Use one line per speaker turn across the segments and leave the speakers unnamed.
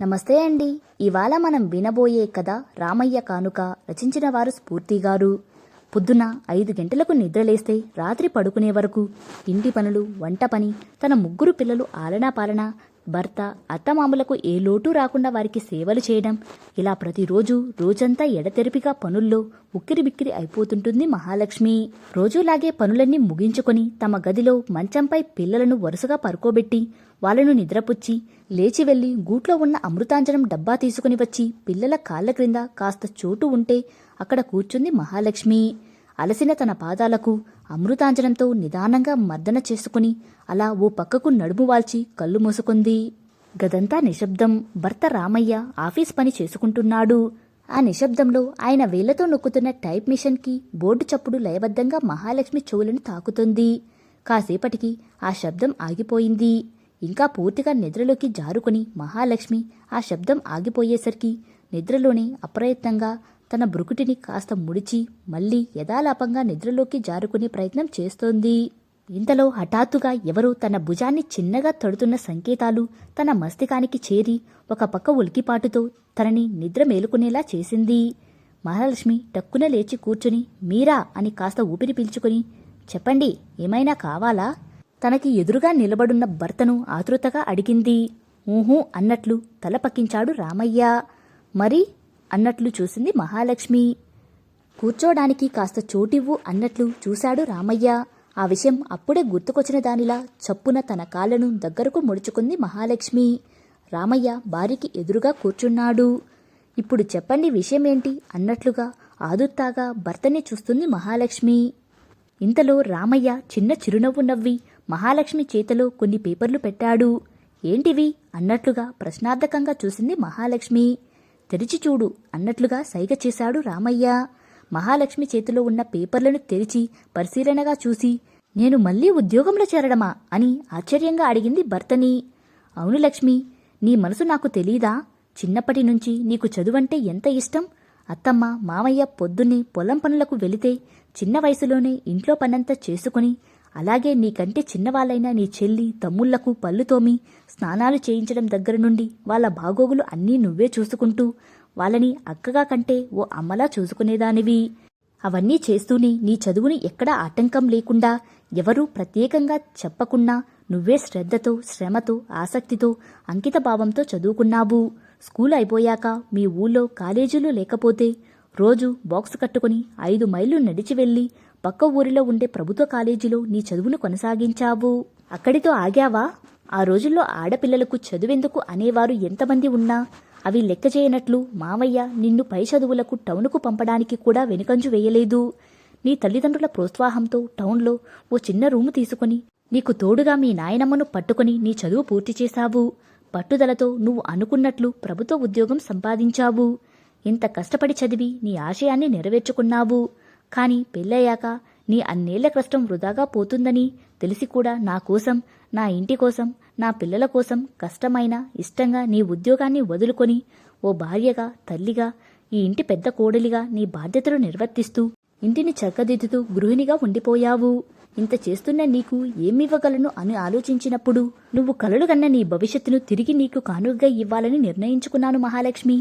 నమస్తే అండి. ఇవాళ మనం వినబోయే కథ రామయ్య కానుక రచించిన వారు స్ఫూర్తి గారు. పొద్దున ఐదు గంటలకు నిద్రలేస్తే రాత్రి పడుకునే వరకు ఇంటి పనులు వంట పని తన ముగ్గురు పిల్లలు ఆలనా పాలన భర్త అత్తమామలకు ఏ లోటు రాకుండా వారికి సేవలు చేయడం. ఇలా ప్రతిరోజు రోజంతా ఎడతెరిపిగా పనుల్లో ఉక్కిరి బిక్కిరి అయిపోతుంటుంది మహాలక్ష్మి. రోజులాగే పనులన్నీ ముగించుకొని తమ గదిలో మంచంపై పిల్లలను వరుసగా పరుకోబెట్టి వాళ్ళను నిద్రపుచ్చి లేచి వెళ్ళి గూట్లో ఉన్న అమృతాంజనం డబ్బా తీసుకుని వచ్చి పిల్లల కాళ్ళ క్రింద కాస్త చోటు ఉంటే అక్కడ కూర్చుంది మహాలక్ష్మి. అలసిన తన పాదాలకు అమృతాంజనంతో నిదానంగా మర్దన చేసుకుని అలా ఓ పక్కకు నడుము వాల్చి కళ్ళు మూసుకుంది. గదంతా నిశ్శబ్దం. భర్త రామయ్య ఆఫీస్ పని చేసుకుంటున్నాడు. ఆ నిశ్శబ్దంలో ఆయన వేళ్ళతో నొక్కుతున్న టైప్ మిషన్కి బోర్డు చప్పుడు లయబద్ధంగా మహాలక్ష్మి చెవులను తాకుతుంది. కాసేపటికి ఆ శబ్దం ఆగిపోయింది. ఇంకా పూర్తిగా నిద్రలోకి జారుకుని మహాలక్ష్మి ఆ శబ్దం ఆగిపోయేసరికి నిద్రలోనే అప్రయత్నంగా తన బ్రుకుటిని కాస్త ముడిచి మళ్ళీ యథాలాపంగా నిద్రలోకి జారుకునే ప్రయత్నం చేస్తోంది. ఇంతలో హఠాత్తుగా ఎవరో తన భుజాన్ని చిన్నగా తడుతున్న సంకేతాలు తన మస్తికానికి చేరి ఒక పక్క ఉలికిపాటుతో తనని నిద్ర మేలుకునేలా చేసింది. మహాలక్ష్మి టక్కున లేచి కూర్చుని మీరా అని కాస్త ఊపిరి పీల్చుకుని చెప్పండి ఏమైనా కావాలా? తనకి ఎదురుగా నిలబడున్న భర్తను ఆతృతగా అడిగింది. ఊహూ అన్నట్లు తల పక్కించాడు రామయ్య. మరి అన్నట్లు చూసింది మహాలక్ష్మి. కూర్చోడానికి కాస్త చోటివ్వు అన్నట్లు చూశాడు రామయ్య. ఆ విషయం అప్పుడే గుర్తుకొచ్చిన దానిలా చప్పున తన కాళ్ళను దగ్గరకు ముడుచుకుంది మహాలక్ష్మి. రామయ్య భార్యకి ఎదురుగా కూర్చున్నాడు. ఇప్పుడు చెప్పండి విషయమేంటి? అన్నట్లుగా ఆదుత్తాగా భర్తని చూస్తుంది మహాలక్ష్మి. ఇంతలో రామయ్య చిన్న చిరునవ్వు నవ్వి మహాలక్ష్మి చేతిలో కొన్ని పేపర్లు పెట్టాడు. ఏంటివి? అన్నట్లుగా ప్రశ్నార్థకంగా చూసింది మహాలక్ష్మి. తెరిచి చూడు అన్నట్లుగా సైగ చేశాడు రామయ్య. మహాలక్ష్మి చేతిలో ఉన్న పేపర్లను తెరిచి పరిశీలనగా చూసి నేను మళ్ళీ ఉద్యోగంలో చేరడమా అని ఆశ్చర్యంగా అడిగింది భర్తని. అవును లక్ష్మి నీ మనసు నాకు తెలీదా? చిన్నప్పటి నుంచి నీకు చదువంటే ఎంత ఇష్టం? అత్తమ్మ మామయ్య పొద్దున్నే పొలం పనులకు వెళితే చిన్న వయసులోనే ఇంట్లో పనంతా చేసుకుని అలాగే నీకంటే చిన్నవాళ్ళైన నీ చెల్లి తమ్ముళ్ళకు పళ్ళుతోమి స్నానాలు చేయించడం దగ్గర నుండి వాళ్ళ బాగోగులు అన్నీ నువ్వే చూసుకుంటూ వాళ్ళని అక్కగా కంటే ఓ అమ్మలా చూసుకునేదానివి. అవన్నీ చేస్తూనే నీ చదువుని ఎక్కడా ఆటంకం లేకుండా ఎవరూ ప్రత్యేకంగా చెప్పకున్నా నువ్వే శ్రద్ధతో శ్రమతో ఆసక్తితో అంకితభావంతో చదువుకున్నావు. స్కూల్ అయిపోయాక మీ ఊళ్ళో కాలేజీలు లేకపోతే రోజు బాక్స్ కట్టుకుని ఐదు మైళ్ళు నడిచి వెళ్ళి పక్క ఊరిలో ఉండే ప్రభుత్వ కాలేజీలో నీ చదువును కొనసాగించావు. అక్కడితో ఆగావా? ఆ రోజుల్లో ఆడపిల్లలకు చదువెందుకు అనేవారు ఎంతమంది ఉన్నా? అవి లెక్క చేయనట్లు మావయ్య నిన్ను పై చదువులకు టౌనుకు పంపడానికి కూడా వెనుకంజు వేయలేదు. నీ తల్లిదండ్రుల ప్రోత్సాహంతో టౌన్లో ఓ చిన్న రూము తీసుకుని నీకు తోడుగా మీ నాయనమ్మను పట్టుకుని నీ చదువు పూర్తి చేశావు. పట్టుదలతో నువ్వు అనుకున్నట్లు ప్రభుత్వ ఉద్యోగం సంపాదించావు. ఇంత కష్టపడి చదివి నీ ఆశయాన్ని నెరవేర్చుకున్నావు. కానీ పెళ్ళయ్యాక నీ అన్నేళ్ళ కష్టం వృధాగా పోతుందని తెలిసి కూడా నా కోసం నా ఇంటి కోసం నా పిల్లల కోసం కష్టమైన ఇష్టంగా నీ ఉద్యోగాన్ని వదులుకొని ఓ భార్యగా తల్లిగా ఈ ఇంటి పెద్ద కోడలిగా నీ బాధ్యతలు నిర్వర్తిస్తూ ఇంటిని చక్కదిద్దుతూ గృహిణిగా ఉండిపోయావు. ఇంత చేస్తున్న నీకు ఏమివ్వగలను అని ఆలోచించినప్పుడు నువ్వు కలలు కన్న నీ భవిష్యత్తును తిరిగి నీకు కానుకగా ఇవ్వాలని నిర్ణయించుకున్నాను మహాలక్ష్మి.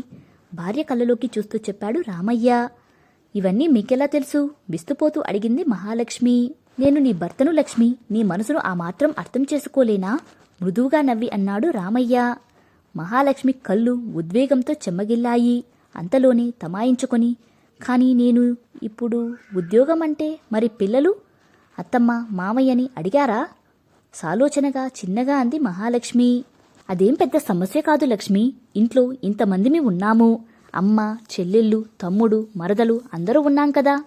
భార్య కళ్ళలోకి చూస్తూ చెప్పాడు రామయ్య. ఇవన్నీ మీకెలా తెలుసు? విస్తుపోతూ అడిగింది మహాలక్ష్మి. నేను నీ భర్తను లక్ష్మి. నీ మనసును ఆ మాత్రం అర్థం చేసుకోలేనా? మృదువుగా నవ్వి అన్నాడు రామయ్య. మహాలక్ష్మి కళ్ళు ఉద్వేగంతో చెమ్మగిల్లాయి అంతలోనే తమాయించుకొని కానీ నేను ఇప్పుడు ఉద్యోగం అంటే మరి పిల్లలు? అత్తమ్మ మామయ్యని అడిగారా? సాలోచనగా చిన్నగా అంది మహాలక్ష్మి. అదేం పెద్ద సమస్య కాదు లక్ష్మి. ఇంట్లో ఇంతమందిమి ఉన్నాము. అమ్మ చెల్లెళ్ళు తమ్ముడు మరదలు అందరూ ఉన్నాం కదా.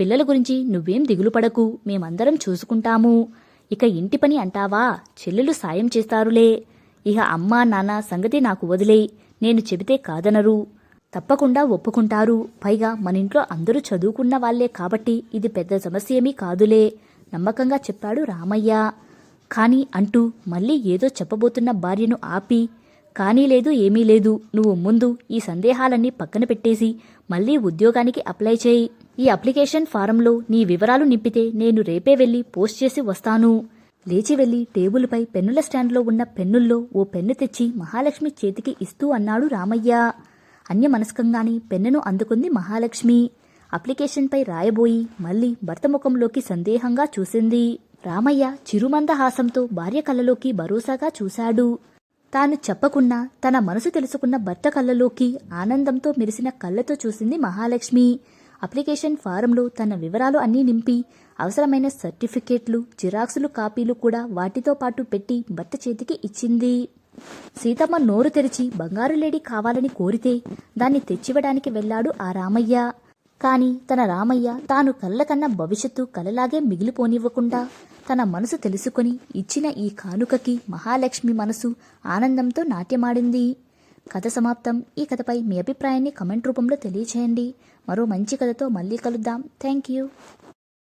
పిల్లల గురించి నువ్వేం దిగులు పడకు. మేమందరం చూసుకుంటాము. ఇక ఇంటి పని అంటావా? చెల్లెలు సాయం చేస్తారులే. ఇక అమ్మా నాన్న సంగతి నాకు వదిలే నేను చెబితే కాదనరు. తప్పకుండా ఒప్పుకుంటారు. పైగా మన ఇంట్లో అందరూ చదువుకున్న వాళ్ళే కాబట్టి ఇది పెద్ద సమస్యేమీ కాదులే. నమ్మకంగా చెప్పాడు రామయ్య. కాని అంటూ మళ్ళీ ఏదో చెప్పబోతున్న భార్యను ఆపి కానీ లేదు ఏమీ లేదు. నువ్వు ముందు ఈ సందేహాలన్నీ పక్కన పెట్టేసి మళ్ళీ ఉద్యోగానికి అప్లై చేయి. ఈ అప్లికేషన్ ఫారంలో నీ వివరాలు నింపితే నేను రేపే వెళ్ళి పోస్ట్ చేసి వస్తాను. లేచి వెళ్ళి టేబుల్పై పెన్నుల స్టాండ్లో ఉన్న పెన్నుల్లో ఓ పెన్ను తెచ్చి మహాలక్ష్మి చేతికి ఇస్తూ అన్నాడు రామయ్య. అన్యమనస్కంగానే పెన్నును అందుకుంది మహాలక్ష్మి. అప్లికేషన్పై రాయబోయి మళ్ళీ భర్త ముఖంలోకి సందేహంగా చూసింది. రామయ్య చిరుమందహాసంతో భార్య కళ్ళలోకి భరోసాగా చూశాడు. తాను చెప్పకున్నా తన మనసు తెలుసుకున్న భర్త కళ్ళలోకి ఆనందంతో మెరిసిన కళ్ళతో చూసింది మహాలక్ష్మి. అప్లికేషన్ ఫారంలో తన వివరాలు అన్నీ నింపి అవసరమైన సర్టిఫికేట్లు జిరాక్సులు కాపీలు కూడా వాటితో పాటు పెట్టి భర్త చేతికి ఇచ్చింది. సీతమ్మ నోరు తెరిచి బంగారు లేడీ కావాలని కోరితే దాన్ని తెచ్చివ్వడానికి వెళ్ళాడు ఆ రామయ్య. కాని తన రామయ్య తాను కళ్ళకన్న భవిష్యత్తు కలలాగే మిగిలిపోనివ్వకుండా తన మనసు తెలుసుకొని ఇచ్చిన ఈ కానుకకి మహాలక్ష్మి మనసు ఆనందంతో నాట్యమాడింది. కథ సమాప్తం. ఈ కథపై మీ అభిప్రాయాన్ని కమెంట్ రూపంలో తెలియచేయండి. మరో మంచి కథతో మళ్ళీ కలుద్దాం. Thank you